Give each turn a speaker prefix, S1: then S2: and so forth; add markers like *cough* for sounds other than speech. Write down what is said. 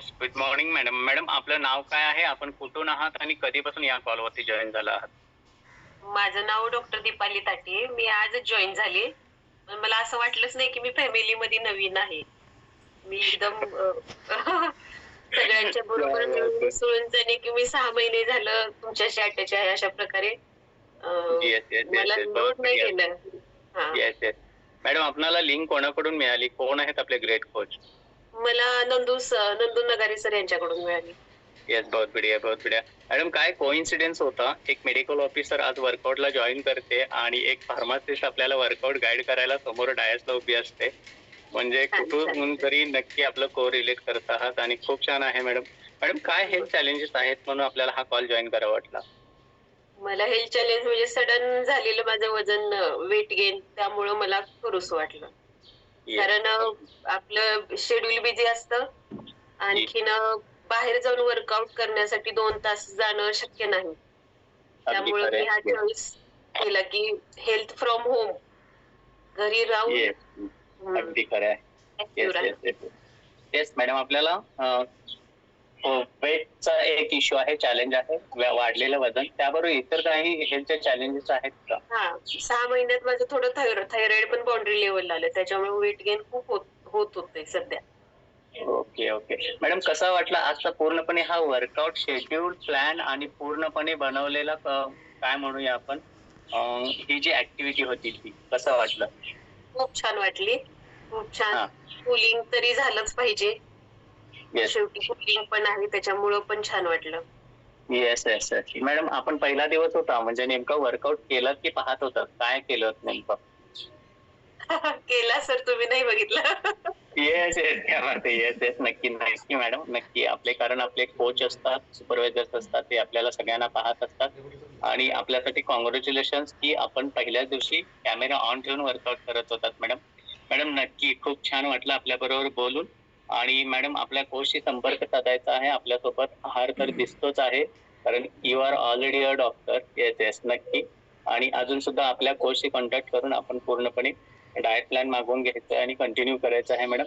S1: Yes good morning madam madam आपलं नाव काय आहे? आपण कुठून आहात आणि कधीपासून या कॉलवरती जॉईन झाला आहात?
S2: माझं नाव डॉक्टर दीपाली ताटे. मी आजच जॉईन झाले. मला असं वाटलंच नाही की मी फॅमिली मध्ये नवीन आहे. मी एकदम *laughs* सगळ्यांच्या बरोबर मिसळून जाणे की मी सहा महिने झालं तुमच्याशी अटॅच आहे अशा प्रकारे. मला नोट नाही केलं
S1: मॅडम आपल्याला लिंक कोणाकडून मिळाली? कोण आहेत आपले ग्रेट कोच
S2: मला नंदू नंदू नगारे सर यांच्याकडून मिळाली.
S1: येस बहुत बढिया बहुत बढिया. मॅडम काय कोइन्सिडेन्स होता? एक मेडिकल ऑफिसर आज वर्कआउटला जॉईन करते आणि एक फार्मासिस्ट आपल्याला वर्कआउट गाईड करायला समोर डायसला उभी असते. म्हणजे कुठून तरी नक्की आपलं को रिलेट करत आहात आणि खूप छान आहे मॅडम. मॅडम काय हेल्थ चॅलेंजेस आहेत म्हणून आपल्याला हा कॉल जॉईन करावा वाटला?
S2: मला हेल्थ चॅलेंज म्हणजे सडन झालेलं माझं वजन वेट गेन त्यामुळं मला करूस वाटलं. कारण आपलं शेड्यूल बिझी असतं. आणखीन बाहेर जाऊन वर्कआउट करण्यासाठी दोन तास जाणं शक्य नाही. त्यामुळे मी हा. चॉईस केला की हेल्थ फ्रॉम होम घरी राहून.
S1: अगदी खरं आहे. येस मॅडम आपल्याला वेटचा एक इश्यू आहे चॅलेंज आहे वाढलेलं वजन. त्याबरोबर इतर काही हेल्थचे चॅलेंजेस आहेत का?
S2: हा सहा महिन्यात माझं थोडं थायरॉइड थायरॉइड पण बाउंड्री लेवलला आलं. त्याच्यामुळे वेट गेन खूप होत होत होते सध्या.
S1: Okay okay. मॅडम कसा वाटला आजचा पूर्णपणे हा वर्कआउट शेड्यूल प्लॅन आणि पूर्णपणे बनवलेला काय म्हणूया आपण? ही जी ऍक्टिव्हिटी होती ती कसं वाटलं?
S2: खूप छान वाटली. खूप. छान. कुलिंग तरी झालंच पाहिजे. शेवटी पण आहे त्याच्यामुळं पण छान वाटलं.
S1: येस येस येस मॅडम आपण पहिला दिवस होता म्हणजे नेमकं वर्कआउट केलं की पाहत होतं काय केलं नेमकं? *laughs*
S2: केला सर तुम्ही नाही बघितलं.
S1: येस येस येस येस नक्की नक्की मॅडम नक्की. आपले कारण आपले कोच असतात सुपरवायझर्स असतात ते आपल्याला सगळ्यांना पाहत असतात. आणि आपल्यासाठी कॉंग्रॅच्युलेशन की आपण पहिल्याच दिवशी कॅमेरा ऑन ठेवून वर्कआउट करत होतात मॅडम मॅडम नक्की. खूप छान वाटलं आपल्या बरोबर बोलून. आणि मॅडम आपल्या कोर्सशी संपर्क साधायचा आहे. आपल्यासोबत आहार तर दिसतोच आहे कारण you are already a doctor yes yes नक्की. आणि अजून सुद्धा आपल्या कोर्सशी कॉन्टॅक्ट करून आपण पूर्णपणे डाएट प्लॅन मागवून घ्यायचं आणि कंटिन्यू करायचं आहे मॅडम.